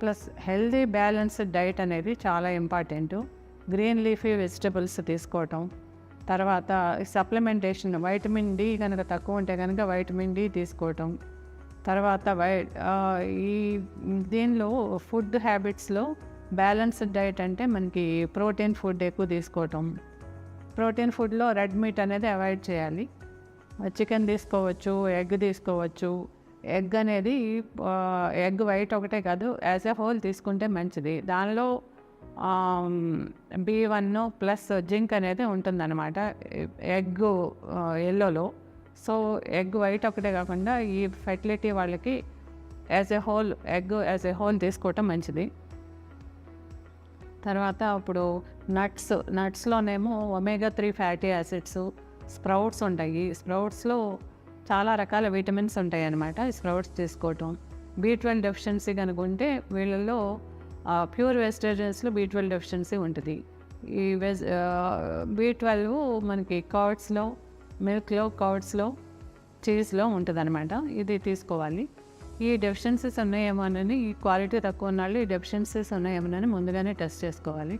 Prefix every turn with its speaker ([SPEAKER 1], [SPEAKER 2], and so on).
[SPEAKER 1] Plus healthy balanced diet అనేది చాలా important. Green leafy vegetables తీసుకోవటం తర్వాత సప్లిమెంటేషన్ వైటమిన్ డి కనుక తక్కువ ఉంటే కనుక వైటమిన్ డి తీసుకోవటం తర్వాత వై ఈ దీనిలో ఫుడ్ హ్యాబిట్స్లో బ్యాలెన్స్డ్ డైట్ అంటే మనకి ప్రోటీన్ ఫుడ్ ఎక్కువ తీసుకోవటం. ప్రోటీన్ ఫుడ్లో రెడ్ మీట్ అనేది అవాయిడ్ చేయాలి. చికెన్ తీసుకోవచ్చు ఎగ్ తీసుకోవచ్చు ఎగ్ అనేది ఎగ్ వైట్ ఒకటే కాదు యాజ్ ఎ హోల్ తీసుకుంటే మంచిది. దానిలో బి వన్ ప్లస్ జింక్ అనేది ఉంటుందన్నమాట ఎగ్ ఎల్లోలో. సో ఎగ్ వైట్ ఒకటే కాకుండా ఈ ఫెర్టిలిటీ వాళ్ళకి as a whole egg as a whole తీసుకోవటం మంచిది. తర్వాత ఇప్పుడు nuts నట్స్లోనేమో omega three fatty acids sprouts ఉంటాయి. స్ప్రౌట్స్లో చాలా రకాల విటమిన్స్ ఉంటాయి అన్నమాట ఈ స్ప్రౌట్స్ తీసుకోవటం. బీ ట్వెల్వ్ డెఫిషియన్సీ కనుక ఉంటే వీళ్ళల్లో ప్యూర్ వెజిటేరియన్స్లో బీ ట్వెల్వ్ డెఫిషియన్సీ ఉంటుంది. ఈ వెజ్ బీ ట్వెల్వ్ మనకి కవర్డ్స్లో మిల్క్లో కవర్డ్స్లో చీజ్లో ఉంటుంది అనమాట ఇది తీసుకోవాలి. ఈ డెఫిషియన్సీస్ ఉన్నాయేమోనని ఈ క్వాలిటీ తక్కువ ఉన్న వాళ్ళు ఈ డెఫిషియన్సీస్ ఉన్నాయేమోనని ముందుగానే టెస్ట్ చేసుకోవాలి.